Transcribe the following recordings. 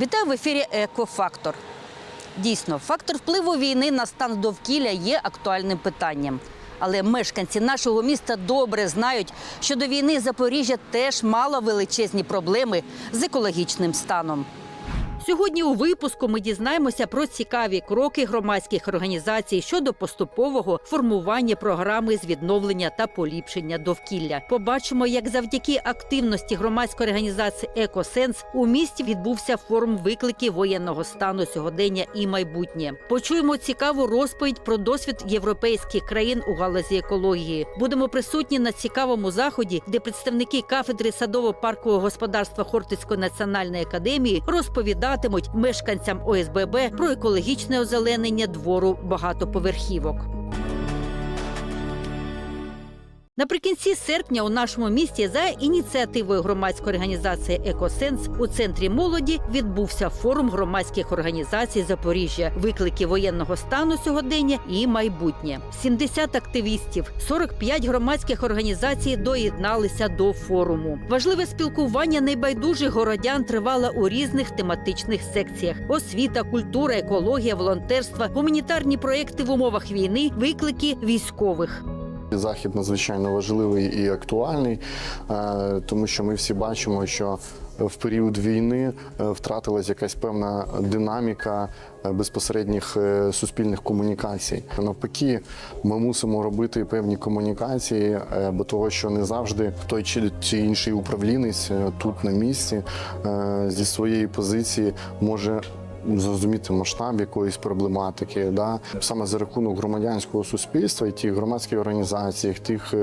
Вітаю в ефірі Екофактор. Дійсно, фактор впливу війни на стан довкілля є актуальним питанням. Але мешканці нашого міста добре знають, що до війни Запоріжжя теж мало величезні проблеми з екологічним станом. Сьогодні у випуску ми дізнаємося про цікаві кроки громадських організацій щодо поступового формування програми з відновлення та поліпшення довкілля. Побачимо, як завдяки активності громадської організації Екосенс у місті відбувся форум викликів воєнного стану сьогодення і майбутнє. Почуємо цікаву розповідь про досвід європейських країн у галузі екології. Будемо присутні на цікавому заході, де представники кафедри садово-паркового господарства Хортицької національної академії розповідатимуть мешканцям ОСББ про екологічне озеленення двору багатоповерхівок. Наприкінці серпня у нашому місті за ініціативою громадської організації Екосенс у центрі молоді відбувся форум громадських організацій Запоріжжя, виклики воєнного стану сьогодення і майбутнє. 70 активістів, 45 громадських організацій доєдналися до форуму. Важливе спілкування найбайдужих городян тривало у різних тематичних секціях: освіта, культура, екологія, волонтерство, гуманітарні проекти в умовах війни, виклики військових. Захід надзвичайно важливий і актуальний, е, тому що ми всі бачимо, що в період війни е, втратилась якась певна динаміка е, безпосередніх суспільних комунікацій. Навпаки, ми мусимо робити певні комунікації, бо того, що не завжди той чи інший управлінець тут на місці зі своєї позиції може зрозуміти масштаб якоїсь проблематики, да саме за рахунок громадянського суспільства і тих громадських організацій, тих,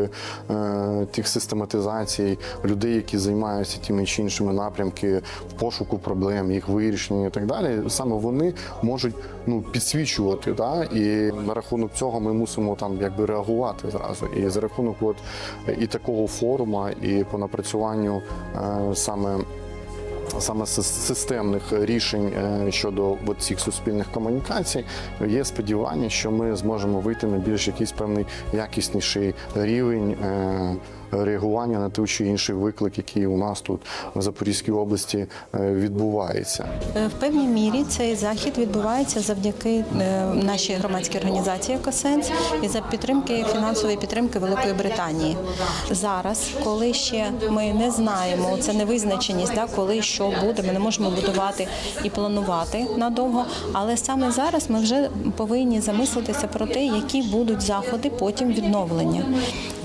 е, тих систематизацій людей, які займаються тими чи іншими напрямки в пошуку проблем, їх вирішення і так далі. Саме вони можуть ну підсвічувати. Да? І на рахунок цього ми мусимо там якби реагувати зразу. І за рахунок от і такого форуму, і по напрацюванню е, саме саме системних рішень е, щодо цих суспільних комунікацій, є сподівання, що ми зможемо вийти на більш якийсь певний якісніший рівень. Реагування на той чи інший виклик, який у нас тут в Запорізькій області е, відбувається. Е, В певній мірі цей захід відбувається завдяки е, нашій громадській організації «Екосенс» і за підтримки фінансової підтримки Великої Британії. Зараз, коли ще ми не знаємо, це невизначеність, да, коли що буде, ми не можемо будувати і планувати надовго. Але саме зараз ми вже повинні замислитися про те, які будуть заходи потім відновлення.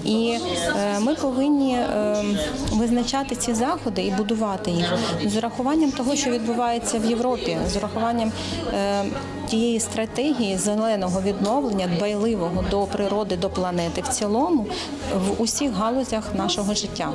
І е, ми повинні е, визначати ці заходи і будувати їх з урахуванням того, що відбувається в Європі, з урахуванням е, тієї стратегії зеленого відновлення, дбайливого до природи, до планети в цілому в усіх галузях нашого життя.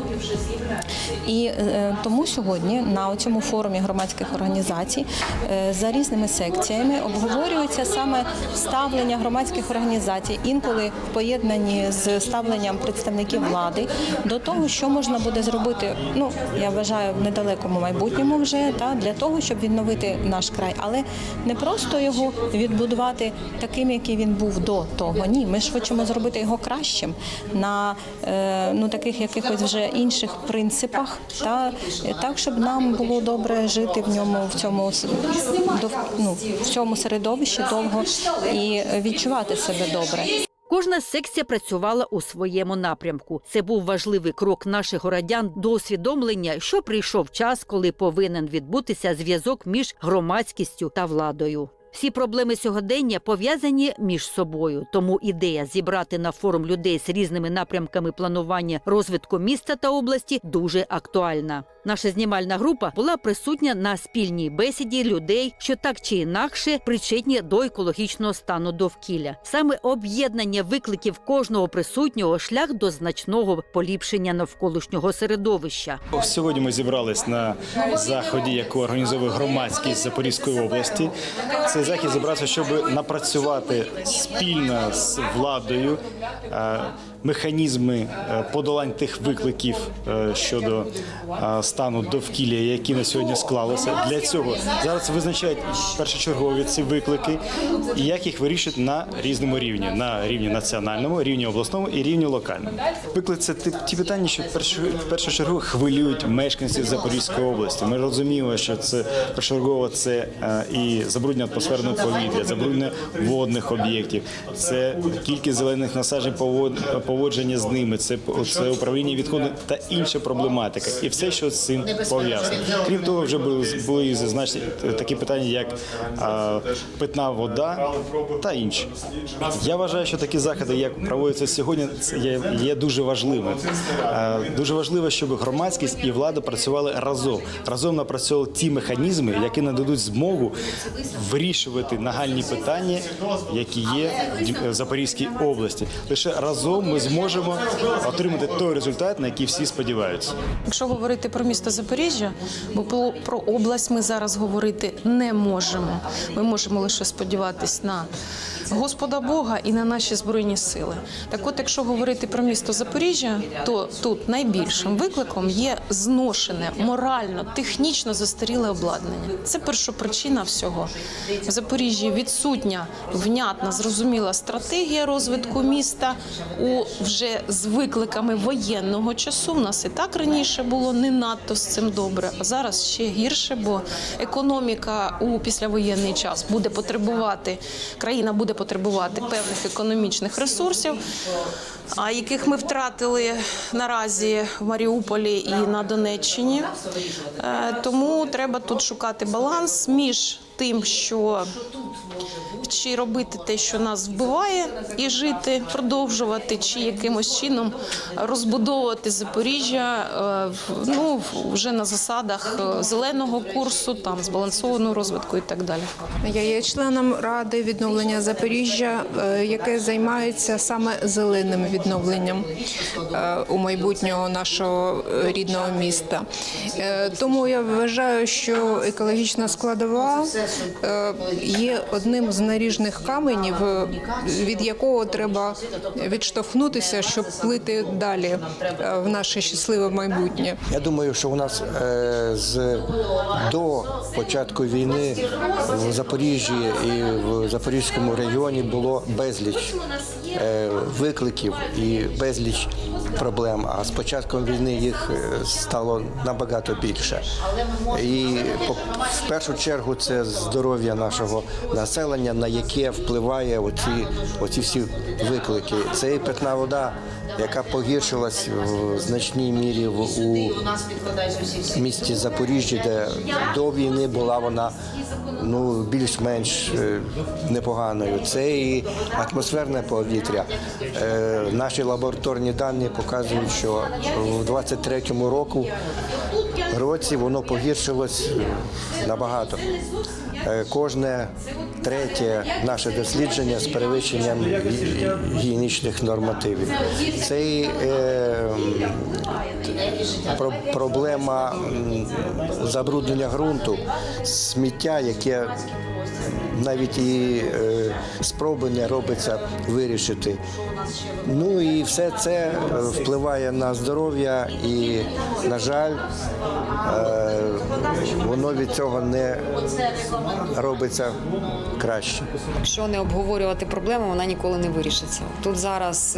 І е, тому сьогодні на цьому форумі громадських організацій е, за різними секціями обговорюється саме ставлення громадських організацій, інколи в поєднанні з ставленням представників влади до того, що можна буде зробити. Ну я вважаю в недалекому майбутньому вже та для того, щоб відновити наш край, але не просто його відбудувати таким, який він був до того. Ні, ми ж хочемо зробити його кращим на е, ну таких якихось вже інших принципах, та так, щоб нам було добре жити в ньому в цьому ну, в цьому середовищі довго і відчувати себе добре. Кожна секція працювала у своєму напрямку. Це був важливий крок наших городян до усвідомлення, що прийшов час, коли повинен відбутися зв'язок між громадськістю та владою. Всі проблеми сьогодення пов'язані між собою, тому ідея зібрати на форум людей з різними напрямками планування розвитку міста та області дуже актуальна. Наша знімальна група була присутня на спільній бесіді людей, що так чи інакше причетні до екологічного стану довкілля. Саме об'єднання викликів кожного присутнього шлях до значного поліпшення навколишнього середовища. Сьогодні ми зібрались на заході, яку організовує громадськість Запорізької області. Цей захід зібрався, щоб напрацювати спільно з владою е, механізми е, подолань тих викликів е, щодо е, стану довкілля, які на сьогодні склалися. Для цього зараз визначають першочергові ці виклики і як їх вирішити на різному рівні на рівні національному, рівні обласному і рівні локальному. Виклик це ті, питання, що в першу, чергу хвилюють мешканців Запорізької області. Ми розуміємо, що це першочергово це і забруднення атмосферного повітря, забруднення водних об'єктів, це кількість зелених насаджень, повод- поводження з ними, це, це управління відходами та інша проблематика, і все, що з цим пов'язано. Крім того, вже були, були зазначені такі питання, як е, питна вода та інші. Я вважаю, що такі заходи, як проводяться сьогодні, є, є дуже важливими. Е, Дуже важливо, щоб громадськість і влада працювали разом, разом напрацьовували ті механізми, які нададуть змогу вирішувати нагальні питання, які є в Запорізькій області. Лише разом ми зможемо отримати той результат, на який всі сподіваються. Якщо говорити про місто Запоріжжя, бо про- область ми зараз говорити не можемо. Ми можемо лише сподіватись на Господа Бога і на наші збройні сили. Так, от, якщо говорити про місто Запоріжжя, то тут найбільшим викликом є зношене морально, технічно застаріле обладнання. Це першопричина всього. В Запоріжжі відсутня внятна, зрозуміла стратегія розвитку міста у вже з викликами воєнного часу. В нас і так раніше було не надто з цим добре, а зараз ще гірше, бо економіка у післявоєнний час буде потребувати, країна буде потребувати певних економічних ресурсів, а яких ми втратили наразі в Маріуполі і на Донеччині. Е, Тому треба тут шукати баланс між тим, що чи робити те, що нас вбиває, і жити, продовжувати, чи якимось чином розбудовувати Запоріжжя е, ну, вже на засадах е, зеленого курсу, там збалансованого розвитку і так далі. Я є членом ради відновлення Запоріжжя, яке займається саме зеленим е, у майбутнього нашого е, рідного міста. Е, Тому я вважаю, що екологічна складова є одним з наріжних каменів, від якого треба відштовхнутися, щоб плити далі в наше щасливе майбутнє. Я думаю, що у нас з до початку війни в Запоріжжі і в Запорізькому регіоні було безліч викликів і безліч проблем. А з початком війни їх е, стало набагато більше. І в першу чергу це здоров'я нашого населення, на яке впливає оці, оці всі виклики. Це і питна вода, яка погіршилась в значній мірі в у місті Запоріжжя, де до війни була вона ну більш-менш е, непоганою. Це і атмосферне повітря. Е, Наші лабораторні дані показують, що в 23-му року році воно погіршилось набагато. Е, Кожне третє наше дослідження з перевищенням гі- гігієнічних нормативів. Це е, про- проблема забруднення ґрунту, сміття, яке навіть і е, спроби не робиться вирішити. Ну і все це е, впливає на здоров'я і, на жаль, е, воно від цього не робиться краще. Якщо не обговорювати проблему, вона ніколи не вирішиться. Тут зараз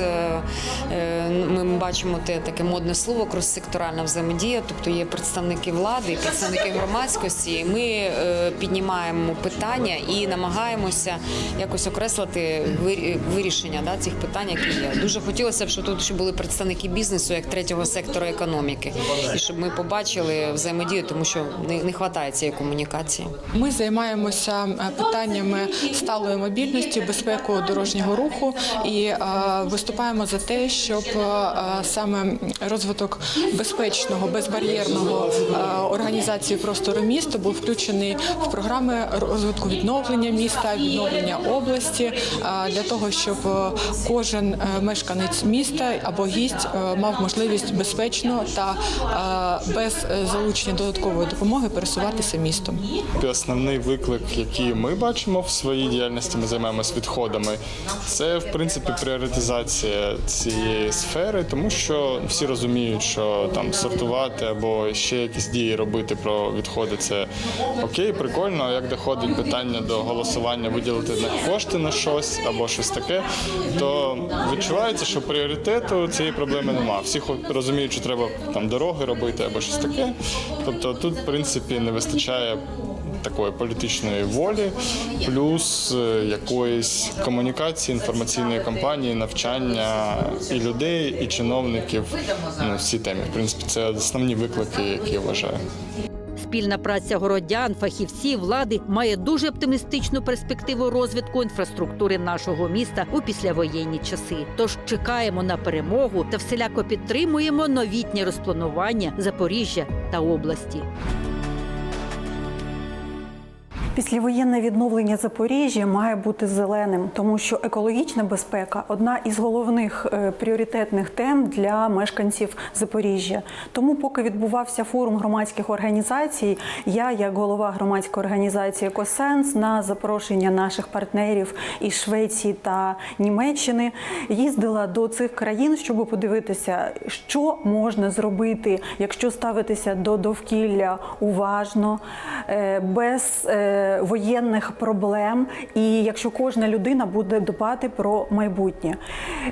ми бачимо те таке модне слово крос-секторальна взаємодія, тобто є представники влади, представники громадськості. Ми піднімаємо питання і намагаємося якось окреслити вир- вирішення да, цих питань, які є. Дуже хотілося б, щоб тут ще були представники бізнесу як третього сектору економіки, і щоб ми побачили взаємодію, тому що не, не вистачає цієї комунікації. Ми займаємося е, питаннями сталої мобільності, безпеку дорожнього руху і е, виступаємо за те, щоб е, саме розвиток безпечного, безбар'єрного організації простору міста був включений в програми розвитку відновлення. Відновлення міста, відновлення області для того, щоб е, кожен е, мешканець міста або гість е, мав можливість безпечно та без залучення додаткової допомоги пересуватися містом. Основний виклик, який ми бачимо в своїй діяльності, ми займаємося відходами. Це в принципі пріоритизація цієї сфери, тому що всі розуміють, що там сортувати або ще якісь дії робити про відходи це окей, прикольно. Як доходить питання до голосування, виділити на кошти на щось або щось таке, то відчувається, що пріоритету цієї проблеми немає. Всі розуміють, що треба там дороги робити або щось таке. Тобто тут, в принципі, не вистачає такої політичної волі, плюс е, якоїсь комунікації, інформаційної кампанії, навчання і людей, і чиновників ну, в цій темі. В принципі, це основні виклики, які я вважаю. Спільна праця городян, фахівців, влади має дуже оптимістичну перспективу розвитку інфраструктури нашого міста у післявоєнні часи. Тож чекаємо на перемогу та всіляко підтримуємо новітнє розпланування Запоріжжя та області. Післявоєнне відновлення Запоріжжя має бути зеленим, тому що екологічна безпека одна із головних е, пріоритетних тем для мешканців Запоріжжя. Тому, поки відбувався форум громадських організацій, я, як голова громадської організації «Екосенс», на запрошення наших партнерів із Швеції та Німеччини їздила до цих країн, щоб подивитися, що можна зробити, якщо ставитися до довкілля уважно, е, без е, воєнних проблем, і якщо кожна людина буде дбати про майбутнє.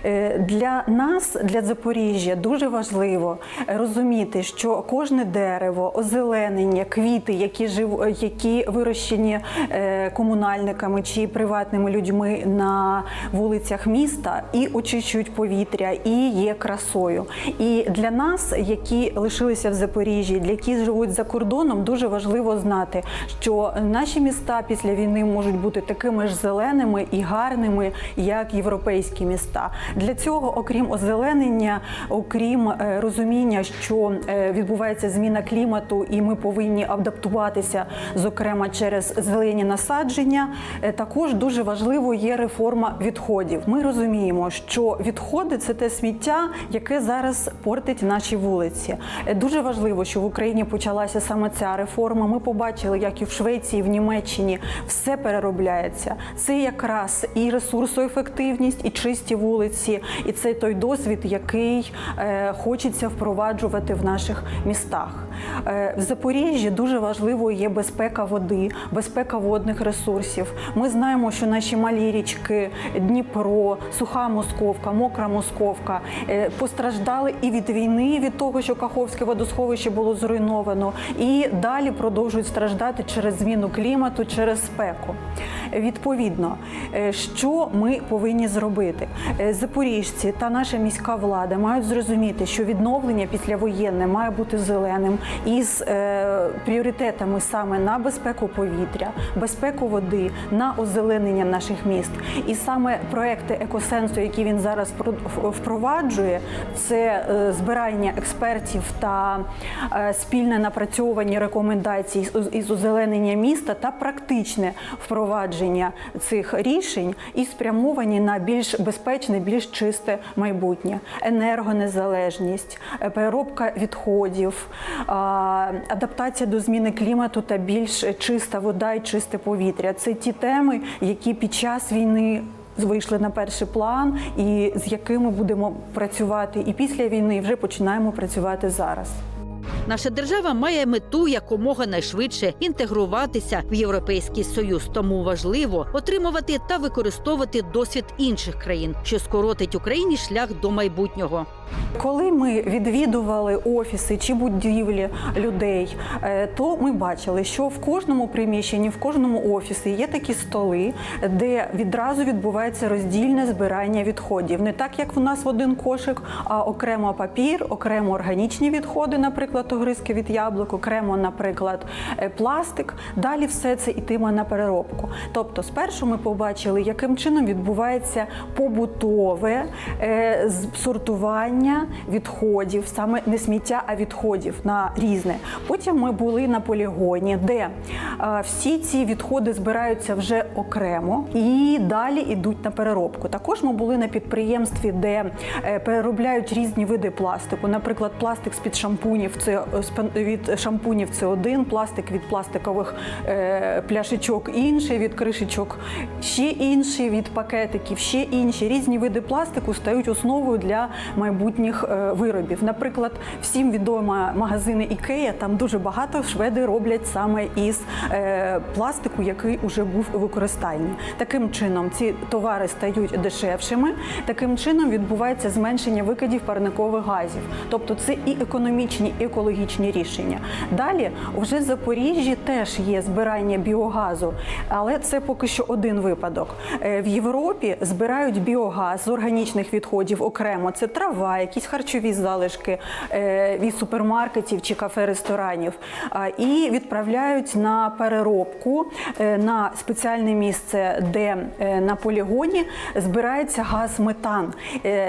Е, Для нас, для Запоріжжя, дуже важливо розуміти, що кожне дерево, озеленення, квіти, які жив, які вирощені е, комунальниками чи приватними людьми на вулицях міста, і очищують повітря, і є красою. І для нас, які лишилися в Запоріжжі, для які живуть за кордоном, дуже важливо знати, що наші міста після війни можуть бути такими ж зеленими і гарними, як європейські міста. Для цього, окрім озеленення, окрім е, розуміння, що е, відбувається зміна клімату, і ми повинні адаптуватися, зокрема через зелені насадження, е, також дуже важливо є реформа відходів. Ми розуміємо, що відходи це те сміття, яке зараз портить наші вулиці. Дуже важливо, що в Україні почалася саме ця реформа. Ми побачили, як і в Швеції, в Німеччині все переробляється. Це якраз і ресурсоефективність, і чисті вулиці, і це той досвід, який е, хочеться впроваджувати в наших містах. Е, в Запоріжжі дуже важливо є безпека води, безпека водних ресурсів. Ми знаємо, що наші малі річки Дніпро, Суха Московка, Мокра Московка е, постраждали і від війни, і від того, що Каховське водосховище було зруйновано, і далі продовжують страждати через зміну клімату, через спеку. Відповідно, е, що ми повинні зробити? Е, Запоріжці та наша міська влада мають зрозуміти, що відновлення післявоєнне має бути зеленим із е, пріоритетами саме на безпеку повітря, безпеку води, на озеленення наших міст. І саме проекти екосенсу, які він зараз про- впроваджує, це е, збирання експертів та спільне напрацьовування рекомендацій із озеленення міста та практичне впровадження цих рішень і спрямовані на більш безпечне, більш чисте майбутнє, енергонезалежність, е, переробка відходів, адаптація до зміни клімату та більш чиста вода і чисте повітря. Це ті теми, які під час війни. Вийшли на перший план, і з якими будемо працювати і після війни, і вже починаємо працювати зараз. Наша держава має мету якомога найшвидше інтегруватися в європейський союз. Тому важливо отримувати та використовувати досвід інших країн, що скоротить Україні шлях до майбутнього. Коли ми відвідували офіси чи будівлі людей, е, то ми бачили, що в кожному приміщенні, в кожному офісі є такі столи, де відразу відбувається роздільне збирання відходів. Не так, як в нас в один кошик, а окремо папір, окремо органічні відходи, наприклад, огризки від яблук, окремо, наприклад, е, пластик. Далі все це йтиме на переробку. Тобто, спершу ми побачили, яким чином відбувається побутове е, сортування відходів, саме не сміття, а відходів на різне. Потім ми були на полігоні, де е, всі ці відходи збираються вже окремо і далі йдуть на переробку. Також ми були на підприємстві, де переробляють різні види пластику. Наприклад, пластик з під шампунів це е, від шампунів це один, пластик від пластикових е, пляшечок інший, від кришечок ще інший, від пакетиків, ще інші різні види пластику стають основою для майбутніх е, виробів. Наприклад, всім відома магазини Ікея, там дуже багато шведи роблять саме із пластику, який уже був у використанні. Таким чином ці товари стають дешевшими. Таким чином відбувається зменшення викидів парникових газів. Тобто це і економічні, і екологічні рішення. Далі вже в Запоріжжі теж є збирання біогазу, але це поки що один випадок. Е, В Європі збирають біогаз з органічних відходів окремо. Це трава, якісь харчові залишки е, від супермаркетів чи кафе-ресторанів, і відправляють на переробку е, на спеціальне місце, де на полігоні збирається газ метан.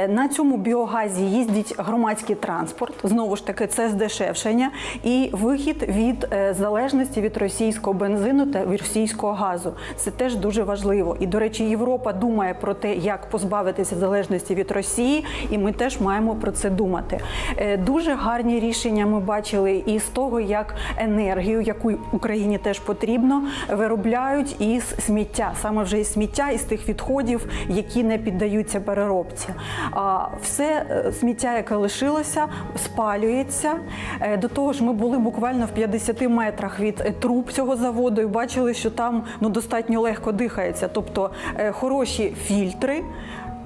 На цьому біогазі їздить громадський транспорт. Знову ж таки, це здешевшення і вихід від е, залежності від російського бензину та російського газу. Це теж дуже важливо. І до речі, Європа думає про те, як позбавитися залежності від Росії, і ми теж маємо про це думати. Е, Дуже гарні рішення ми бачили і з того, як енергію, яку Україні теж потрібно, виробляють із сміття, саме вже із сміття, із тих відходів, які не піддаються переробці. А все е, сміття, яке лишилося, спалюється. Е, До того ж, ми були буквально в 50 метрах від е, труб цього заводу і бачили, що там ну достатньо легко дихається, тобто е, хороші фільтри.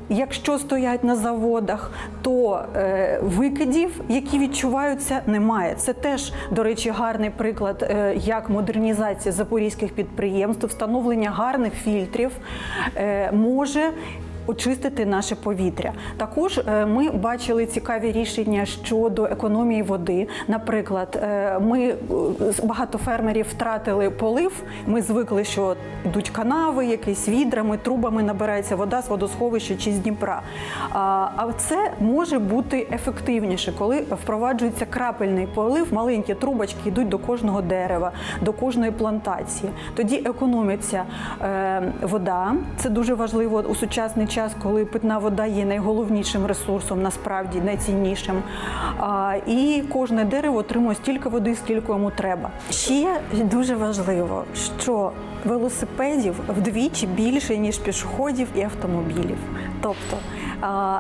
Якщо стоять на заводах, то е, викидів, які відчуваються, немає. Це теж, до речі, гарний приклад, е, як модернізація запорізьких підприємств, встановлення гарних фільтрів е, може. Очистити наше повітря. Також е, ми бачили цікаві рішення щодо економії води. Наприклад, е, ми е, багато фермерів втратили полив. Ми звикли, що йдуть канави, якісь відрами, трубами набирається вода з водосховища чи з Дніпра. А це може бути ефективніше, коли впроваджується крапельний полив, маленькі трубочки йдуть до кожного дерева, до кожної плантації. Тоді економиться вода. Це дуже важливо у сучасний час, коли питна вода є найголовнішим ресурсом, насправді найціннішим. І кожне дерево отримує стільки води, скільки йому треба. Ще дуже важливо, що велосипедів вдвічі більше ніж пішоходів і автомобілів. Тобто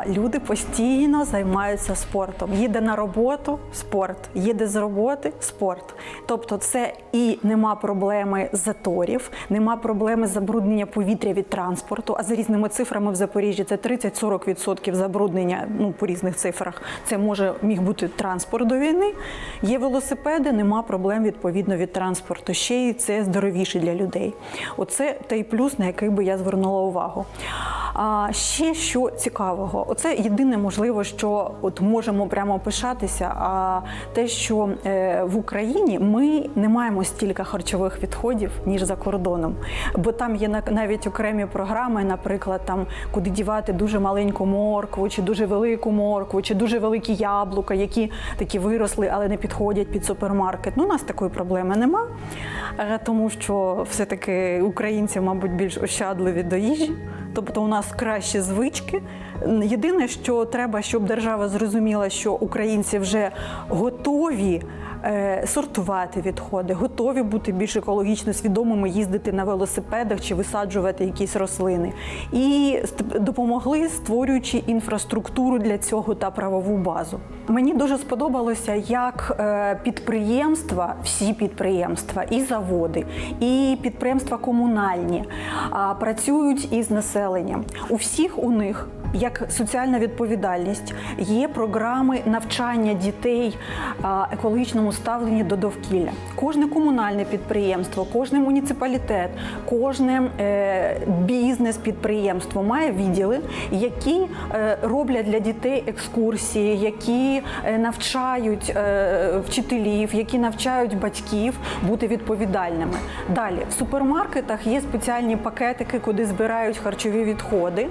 люди постійно займаються спортом. Їде на роботу спорт, їде з роботи спорт. Тобто, це і нема проблеми заторів, нема проблеми забруднення повітря від транспорту. А за різними цифрами в Запоріжжі це 30-40% забруднення. Ну по різних цифрах це може міг бути транспорт до війни. Є велосипеди, нема проблем відповідно від транспорту. Ще й це здоровіше для людей. Оце той плюс, на який би я звернула увагу. А ще що цікавого, оце єдине можливо, що от можемо прямо пишатися. А те, що е, в Україні ми не маємо стільки харчових відходів, ніж за кордоном. Бо там є на- навіть окремі програми, наприклад, там куди дівати дуже маленьку моркву, чи дуже велику моркву, чи дуже великі яблука, які такі виросли, але не підходять під супермаркет. Ну, у нас такої проблеми нема, е, тому що все-таки українці, мабуть, більш ощадливі до їжі. Тобто у нас кращі звички. Єдине, що треба, щоб держава зрозуміла, що українці вже готові сортувати відходи, готові бути більш екологічно свідомими, їздити на велосипедах чи висаджувати якісь рослини, і допомогли створюючи інфраструктуру для цього та правову базу. Мені дуже сподобалося, як е, підприємства, всі підприємства, і заводи, і підприємства комунальні працюють із населенням. У всіх у них як соціальна відповідальність, є програми навчання дітей а, екологічному ставленні до довкілля. Кожне комунальне підприємство, кожне муніципалітет, кожне е, бізнес-підприємство має відділи, які е, роблять для дітей екскурсії, які е, навчають вчителів, які навчають батьків бути відповідальними. Далі в супермаркетах є спеціальні пакетики, куди збирають харчові відходи.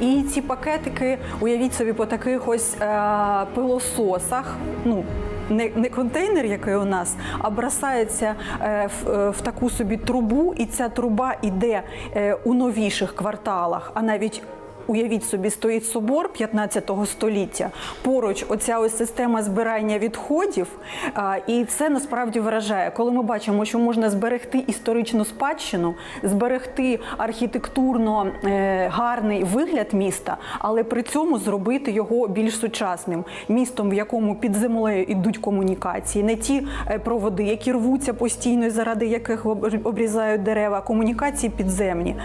І ці пакетики, уявіть собі, по таких ось пилососах. Ну, не, не контейнер, який у нас, а бросається е, в, е, в таку собі трубу, і ця труба йде е, у новіших кварталах, а навіть. Уявіть собі, стоїть собор 15 століття. Поруч оця ось система збирання відходів, і це насправді вражає, коли ми бачимо, що можна зберегти історичну спадщину, зберегти архітектурно е, гарний вигляд міста, але при цьому зробити його більш сучасним містом, в якому під землею йдуть комунікації, не ті е, проводи, які рвуться постійно, заради яких обрізають дерева, комунікації підземні.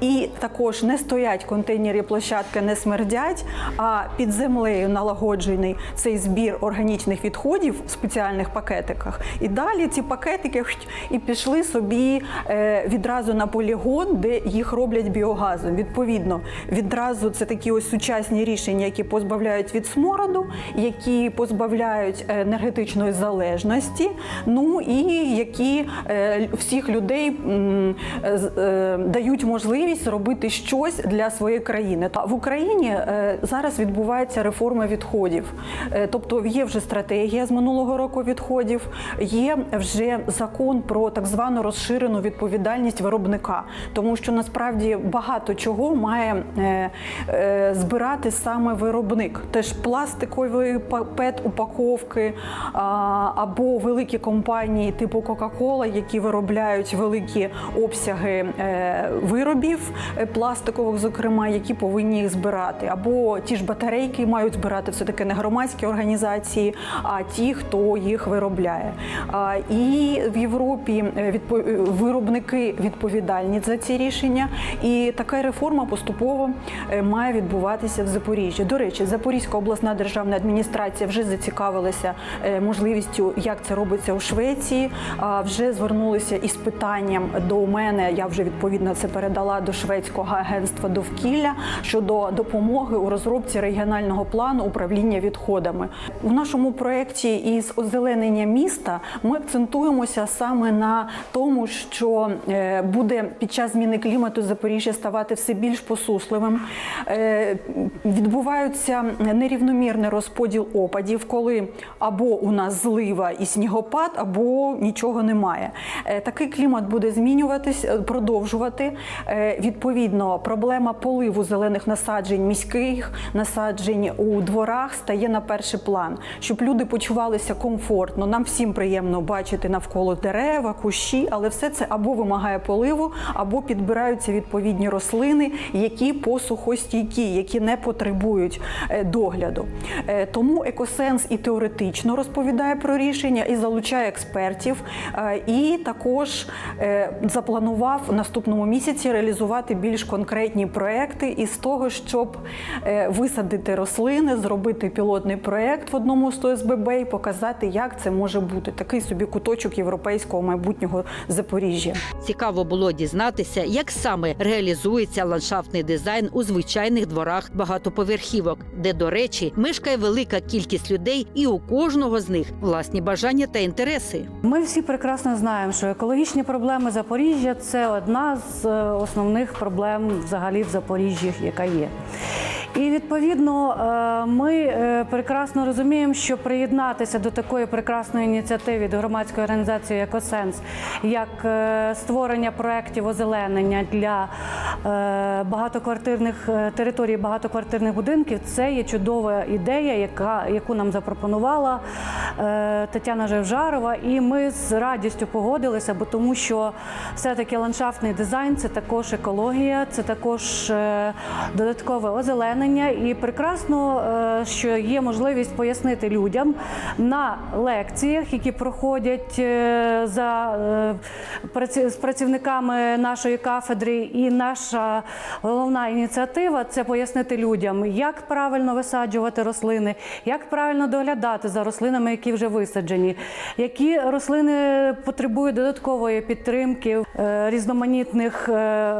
І також не стоять контейнери, площадки не смердять, а під землею налагоджений цей збір органічних відходів в спеціальних пакетиках. І далі ці пакетики і пішли собі е, відразу на полігон, де їх роблять біогазом. Відповідно, відразу це такі ось сучасні рішення, які позбавляють від смороду, які позбавляють е, енергетичної залежності, ну і які е, всіх людей дають можливість робити щось для своєї країни. Та в Україні е, зараз відбувається реформа відходів, Е, тобто є вже стратегія з минулого року відходів, є вже закон про так звану розширену відповідальність виробника, тому що насправді багато чого має е, збирати саме виробник. Теж пластикові па- пет-упаковки або великі компанії типу Coca-Cola, які виробляють великі обсяги виробів пластикових, зокрема, які повинні їх збирати, або ті ж батарейки мають збирати все таки не громадські організації, а ті, хто їх виробляє. І в Європі е, е, виробники відповідальні за ці рішення, і така реформа поступово е, має відбуватися в Запоріжжі. До речі, Запорізька обласна державна адміністрація вже зацікавилася можливістю, як це робиться у Швеції. Вже звернулися із питанням до мене. Я вже відповідно це передала до шведського агентства довкілля щодо допомоги у розробці регіонального плану управління відходами. У нашому проєкті із озеленення міста ми акцентуємося саме на тому, що е, буде під час зміни клімату Запоріжжя ставати все більш посусливим. Е, Відбуваються нерівномірний розподіл опадів, коли або у нас злива і снігопад, або нічого немає. Е, Такий клімат буде змінюватись, продовжувати. Відповідно, проблема поливу зелених насаджень, міських насаджень у дворах стає на перший план, щоб люди почувалися комфортно. Нам всім приємно бачити навколо дерева, кущі, але все це або вимагає поливу, або підбираються відповідні рослини, які посухостійкі, які не потребують е, догляду. Е, Тому екосенс і теоретично розповідає про рішення і залучає експертів, е, і також запланував в наступному місяці реалізувати більш конкретні проекти із того, щоб е, висадити рослини, зробити пілотний проект в одному з ОСББ і показати, як це може бути. Такий собі куточок європейського майбутнього Запоріжжя. Цікаво було дізнатися, як саме реалізується ландшафтний дизайн у звичайних дворах багатоповерхівок, де, до речі, мешкає велика кількість людей, і у кожного з них власні бажання та інтереси. Ми всі прекрасно знаємо, що екологічні проблеми Запоріжжя це одна з е, основних проблем взагалі в Запоріжжі, яка є. І відповідно е, ми е, прекрасно розуміємо, що приєднатися до такої прекрасної ініціативи від громадської організації Екосенс, як е, створення проєктів озеленення для багатоквартирних територій, багатоквартирних будинків, це є чудова ідея, яка яку нам запропонувала Тетяна Жевжарова, і ми з радістю погодилися, бо тому що все-таки ландшафтний дизайн це також екологія, це також додаткове озеленення. І прекрасно, е, що є можливість пояснити людям на лекціях, які проходять е, за е, з працівниками нашої кафедри, і наша головна ініціатива це пояснити людям, як правильно висаджувати рослини, як правильно доглядати за рослинами, які вже висаджені, які рослини потребують додаткової підтримки, різноманітних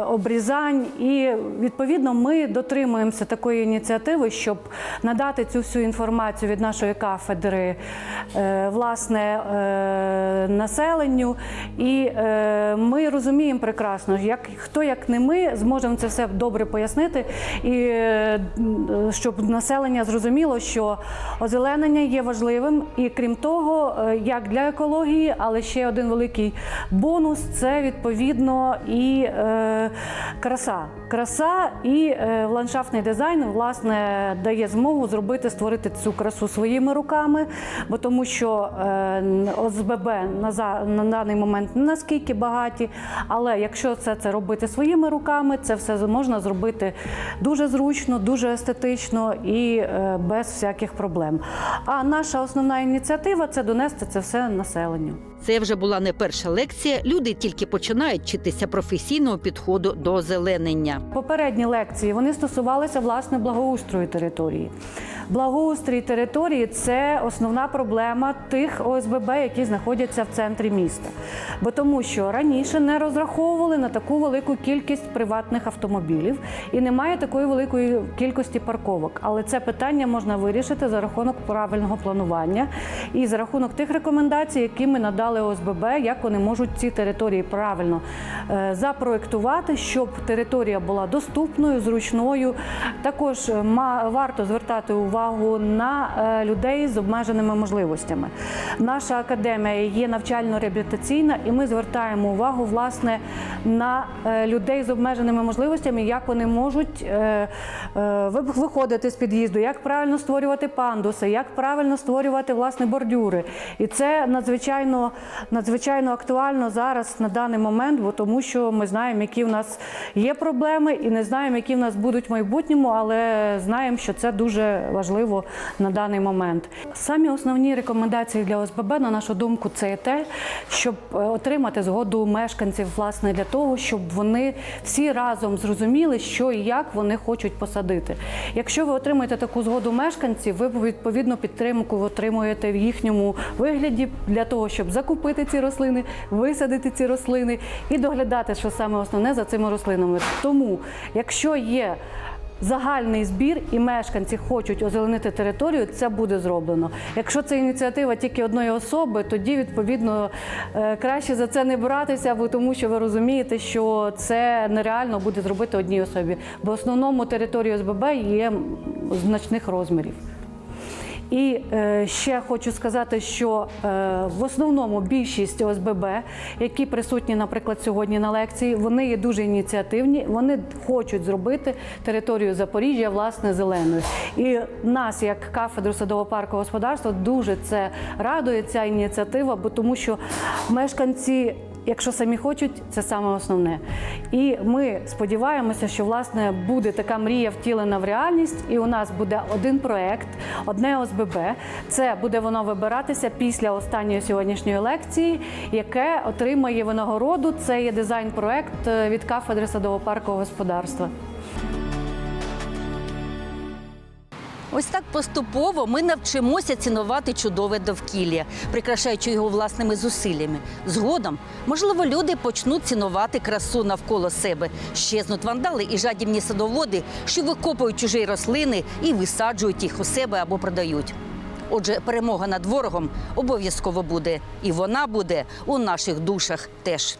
обрізань. І відповідно ми дотримуємося такої ініціативи, щоб надати цю всю інформацію від нашої кафедри е, власне е, населенню. І е, ми розуміємо прекрасно, як хто як не ми зможемо це все добре пояснити, і щоб населення зрозуміло, що озеленення є важливим, і крім того, як для екології, але ще один великий бонус це відповідно і краса. Краса і ландшафтний дизайн власне дає змогу зробити створити цю красу своїми руками, бо тому що е, ОСББ на, за, на даний момент не наскільки багаті, але якщо це, це робити своїми руками, це все можна зробити дуже зручно, дуже естетично і е, без всяких проблем. А наша основна ініціатива це донести це все населенню. Це вже була не перша лекція. Люди тільки починають вчитися професійного підходу до озеленення. Попередні лекції вони стосувалися власне благоустрою території. Благоустрій території це основна проблема тих ОСББ, які знаходяться в центрі міста. Бо тому, що раніше не розраховували на таку велику кількість приватних автомобілів і немає такої великої кількості парковок. Але це питання можна вирішити за рахунок правильного планування і за рахунок тих рекомендацій, які ми надали ОСББ, як вони можуть ці території правильно е, запроектувати, щоб територія була доступною, зручною. Також е, варто звертати увагу на е, людей з обмеженими можливостями. Наша академія є навчально-реабілітаційна, і ми звертаємо увагу власне на е, людей з обмеженими можливостями, як вони можуть е, е, ви- виходити з під'їзду, як правильно створювати пандуси, як правильно створювати власне бордюри. І це надзвичайно, надзвичайно актуально зараз на даний момент, бо тому що ми знаємо, які в нас є проблеми, і не знаємо, які в нас будуть в майбутньому, але знаємо, що це дуже важливо на даний момент. Самі основні рекомендації для ОСББ, на нашу думку, це те, щоб е, отримати згоду мешканців, власне, для того, щоб вони всі разом зрозуміли, що і як вони хочуть посадити. Якщо ви отримаєте таку згоду мешканців, ви відповідно підтримку отримуєте в їхньому вигляді для того, щоб закупити ці рослини, висадити ці рослини і доглядати, що саме основне за цими рослинами. Тому, якщо є Загальний збір і мешканці хочуть озеленити територію, це буде зроблено. Якщо це ініціатива тільки одної особи, тоді відповідно е, краще за це не братися, бо тому що ви розумієте, що це нереально буде зробити одній особі. Бо в основному територія ОСББ є значних розмірів. І е, ще хочу сказати, що е, в основному більшість ОСББ, які присутні, наприклад, сьогодні на лекції, вони є дуже ініціативні. Вони хочуть зробити територію Запоріжжя власне зеленою. І нас, як кафедру садово-паркового господарства, дуже це радує ця ініціатива, бо тому що мешканці. Якщо самі хочуть, це саме основне. І ми сподіваємося, що власне буде така мрія втілена в реальність, і у нас буде один проект, одне ОСББ. Це буде воно вибиратися після останньої сьогоднішньої лекції, яке отримає винагороду. Це є дизайн-проект е, від кафедри садово-паркового господарства. Ось так поступово ми навчимося цінувати чудове довкілля, прикрашаючи його власними зусиллями. Згодом, можливо, люди почнуть цінувати красу навколо себе, щезнуть вандали і жадібні садоводи, що викопують чужі рослини і висаджують їх у себе або продають. Отже, перемога над ворогом обов'язково буде, і вона буде у наших душах теж.